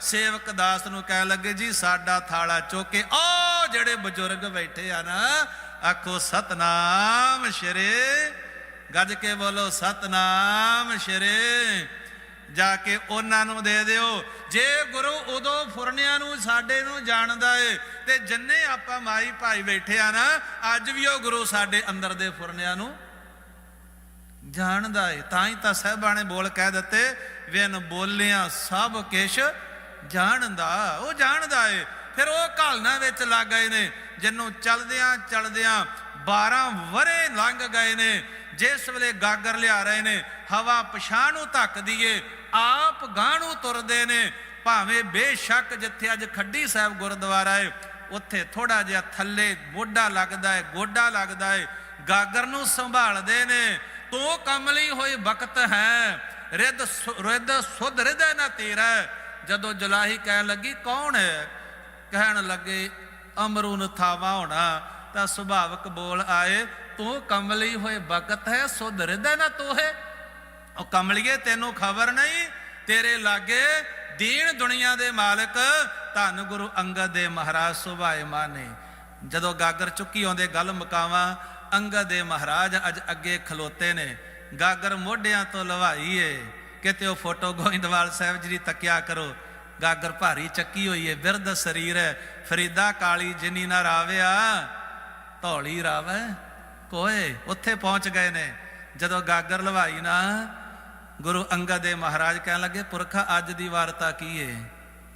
ਸੇਵਕ ਦਾਸ ਨੂੰ ਕਹਿ ਲੱਗੇ, ਜੀ, ਸਾਡਾ ਥਾਲਾ ਚੁੱਕ। ਕੇ ਉਹ ਜਿਹੜੇ ਬਜ਼ੁਰਗ ਬੈਠੇ ਆ ਨਾ ਆਖੋ, ਸਤਨਾਮ ਸ਼੍ਰੀ ਗੱਜ ਕੇ ਬੋਲੋ, ਸਤਨਾਮ ਸ਼੍ਰੀ ਜਾ ਕੇ ਉਹਨਾਂ ਨੂੰ ਦੇ ਦਿਓ। ਜੇ ਗੁਰੂ ਉਦੋਂ ਫੁਰਨਿਆਂ ਨੂੰ ਸਾਡੇ ਨੂੰ ਜਾਣਦਾ ਏ ਤੇ ਜਿੰਨੇ ਆਪਾਂ ਮਾਈ ਭਾਈ ਬੈਠੇ ਆ ਨਾ, ਅੱਜ ਵੀ ਉਹ ਗੁਰੂ ਸਾਡੇ ਅੰਦਰ ਦੇ ਫੁਰਨਿਆਂ ਨੂੰ ਜਾਣਦਾ ਏ। ਤਾਂ ਹੀ ਤਾਂ ਸਹਿਬਾਂ ਨੇ ਬੋਲ ਕਹਿ ਦਿੱਤੇ, ਵਿਨ ਬੋਲਿਆ ਸਭ ਕਿਛ ਜਾਣਦਾ। ਉਹ ਜਾਣਦਾ ਏ। ਫਿਰ ਉਹ ਘਾਲਣਾ ਵਿੱਚ ਲੱਗ ਗਏ ਨੇ ਜਿੰਨੂੰ ਚਲਦਿਆਂ ਚਲਦਿਆਂ 12 ਵਰੇ ਲੰਘ ਗਏ ਨੇ। ਜਿਸ ਵੇਲੇ ਗਾਗਰ ਲਿਆ ਰਹੇ ਨੇ, ਹਵਾ ਪਛਾਣ ਨੂੰ ਧੱਕਦੀ ਏ ਆਪ ਗਾਂਹ ਤੁਰਦੇ ਨੇ। ਭਾਵੇਂ ਬੇਸ਼ੱਕ ਜਿੱਥੇ ਅੱਜ ਖੱਡੀ ਸਾਹਿਬ ਗੁਰਦੁਆਰਾ ਏ, ਉੱਥੇ ਥੋੜਾ ਜਿਹਾ ਥੱਲੇ ਮੋਢਾ ਲੱਗਦਾ ਏ, ਗੋਡਾ ਲੱਗਦਾ ਏ, ਗਾਗਰ ਨੂੰ ਸੰਭਾਲਦੇ ਨੇ। ਤੂੰ ਕਮਲੀ ਹੋਈ ਵਕਤ ਹੈ, ਰਿੱਧ ਸੁ- ਰਿੱਧ ਸੁਧ ਰਿਧੈ ਨਾ ਤੇਰਾ। ਜਦੋਂ ਜਲਾਹੀ ਕਹਿਣ ਲੱਗੀ, ਕੌਣ ਹੈ? ਕਹਿਣ ਲੱਗੇ ਅਮਰੂ ਥਾਵਾ ਹੋਣਾ। ਤਾਂ ਸੁਭਾਵਕ ਬੋਲ ਆਏ ਤੂੰ ਕਮਲੀ ਹੋਏ ਬਕਤ ਹੈ ਸੁਧ ਰਿਧੈ ਨਾ ਤੋਹੇ ਉਹ ਕਮਲੀਏ, ਤੈਨੂੰ ਖਬਰ ਨਹੀਂ, ਤੇਰੇ ਲਾਗੇ ਦੀਨ ਦੁਨੀਆ ਦੇ ਮਾਲਕ ਧੰਨ ਗੁਰੂ ਅੰਗਦ ਦੇ ਮਹਾਰਾਜ ਸੁਭਾਏ ਮਾਨੇ। ਜਦੋਂ ਗਾਗਰ ਚੁੱਕੀ ਆਉਂਦੇ, ਗੱਲ ਮੁਕਾਵਾਂ, ਅੰਗਦ ਦੇ ਮਹਾਰਾਜ ਅੱਜ ਅੱਗੇ ਖਲੋਤੇ ਨੇ। ਗਾਗਰ ਮੋਢਿਆਂ ਤੋਂ ਲਵਾਈਏ, ਕਿਤੇ ਉਹ ਫੋਟੋ ਗੋਇੰਦਵਾਲ ਸਾਹਿਬ ਜੀ ਦੀ ਤੱਕਿਆ ਕਰੋ। ਗਾਗਰ ਭਾਰੀ ਚੱਕੀ ਹੋਈ ਏ, ਬਿਰਧ ਸਰੀਰ ਹੈ, ਫਰੀਦਾ ਕਾਲੀ ਜਿਨੀ ਨਾ ਰਾਵਿਆ, ਧੌਲੀ ਰਾਵੈ। ਕੋਏ, ਉੱਥੇ ਪਹੁੰਚ ਗਏ ਨੇ। ਜਦੋਂ ਗਾਗਰ ਲਵਾਈ ਨਾ, ਗੁਰੂ ਅੰਗਦ ਦੇ ਮਹਾਰਾਜ ਕਹਿਣ ਲੱਗੇ, ਪੁਰਖਾ, ਅੱਜ ਦੀ ਵਾਰਤਾ ਕੀ ਏ?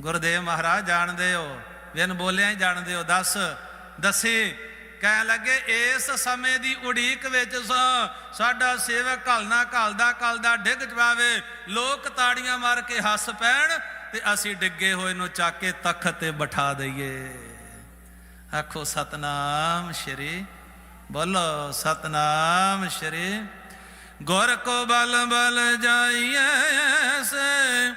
ਗੁਰਦੇਵ ਮਹਾਰਾਜ ਜਾਣਦੇ ਹੋ, ਵਿਨ ਬੋਲਿਆ ਹੀ ਜਾਣਦੇ ਹੋ, ਦੱਸ, ਦੱਸੀ। ਕਹਿਣ ਲੱਗੇ, ਇਸ ਸਮੇਂ ਦੀ ਉਡੀਕ ਵਿੱਚ ਸਾਂ, ਸਾਡਾ ਸੇਵਕ ਘਲਣਾ ਘਲਦਾ ਘਲਦਾ ਡਿੱਗ ਜਾਵੇ ਲੋਕ ਤਾੜੀਆਂ ਮਾਰ ਕੇ ਹੱਸ ਪੈਣ ਤੇ ਅਸੀਂ ਡਿੱਗੇ ਹੋਏ ਨੂੰ ਚੱਕ ਕੇ ਤਖਤ ਤੇ ਬਿਠਾ ਦਈਏ। ਆਖੋ, ਸਤਨਾਮ ਸ਼੍ਰੀ ਬੋਲੋ ਸਤਨਾਮ ਸ਼੍ਰੀ ਗੁਰ ਕੋ ਬਲ ਬਲ ਜਾਈਐ ਸੇ,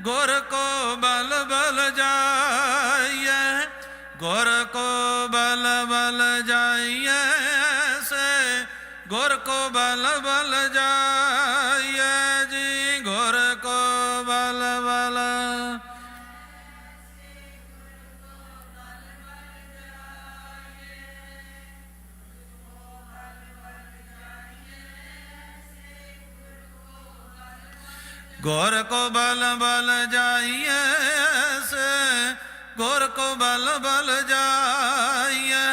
ਗੁਰ ਕੋ ਬਲ ਬਲ ਜਾਈਐ, ਗੁਰ ਕੋ ਬਲ ਬਲ ਜਾਈਐ ਸੇ, ਗੁਰ ਕੋ ਬਲ ਬਲ ਜਾਈਐ। ਗੁਰ ਕੋ ਬਲ ਬਲ ਜਾਈਐ ਸੇ ਗੁਰ ਕੋ ਬਲ ਬਲ ਜਾਈਐ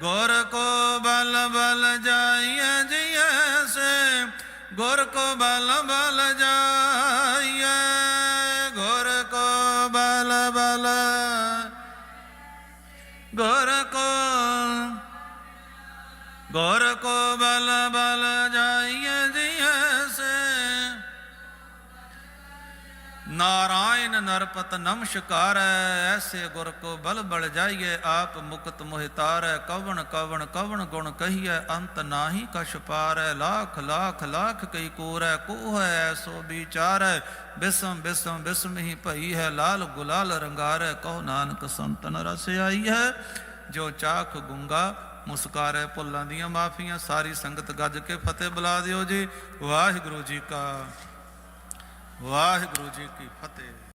ਗੁਰ ਕੋ ਬਲ ਬਲ ਜਾਈਐ ਜੀਐ ਸੇ ਗੁਰ ਕੋ ਬਲ ਬਲ ਜਾਈਐ ਗੁਰ ਕੋ ਬਲ ਬਲ ਗੁਰ ਕੋ ਗੁਰ ਕੋ ਬਲ ਬਲ ਨਾਰਾਇਣ ਨਰਪਤ ਨਮਸਕਾਰ, ਐਸੇ ਗੁਰ ਕੋ ਬਲ ਬਲ ਜਾਈਏ ਆਪ ਮੁਕਤ ਮੋਹਿਤਾਰੈ ਕਵਣ ਕਵਣ ਕਵਣ ਗੁਣ ਕਹੀਐ, ਅੰਤ ਨਾਹੀ ਕਛ ਪਾਰੈ, ਲੱਖ ਲੱਖ ਲੱਖ ਕਈ ਕੋਰੈ ਕੋ ਹੈ ਸੋ ਵਿਚਾਰੈ, ਬਿਸਮ ਬਿਸਮ ਬਿਸਮ ਹੀ ਭਈ ਹੈ ਲਾਲ ਗੁਲਾਲ ਰੰਗਾਰੈ, ਕਹੋ ਨਾਨਕ ਸੰਤਨ ਰਸ ਆਈ ਹੈ ਜੋ ਚਾਖ ਗੁੰਗਾ ਮੁਸਕਾਰੈ, ਭੁੱਲਾਂ ਦੀਆਂ ਮਾਫੀਆਂ, ਸਾਰੀ ਸੰਗਤ ਗੱਜ ਕੇ ਫਤਿਹ ਬੁਲਾ ਦਿਓ ਜੀ, ਵਾਹਿਗੁਰੂ ਜੀ ਕਾ ਵਾਹਿਗੁਰੂ ਜੀ ਕੀ ਫਤਿਹ।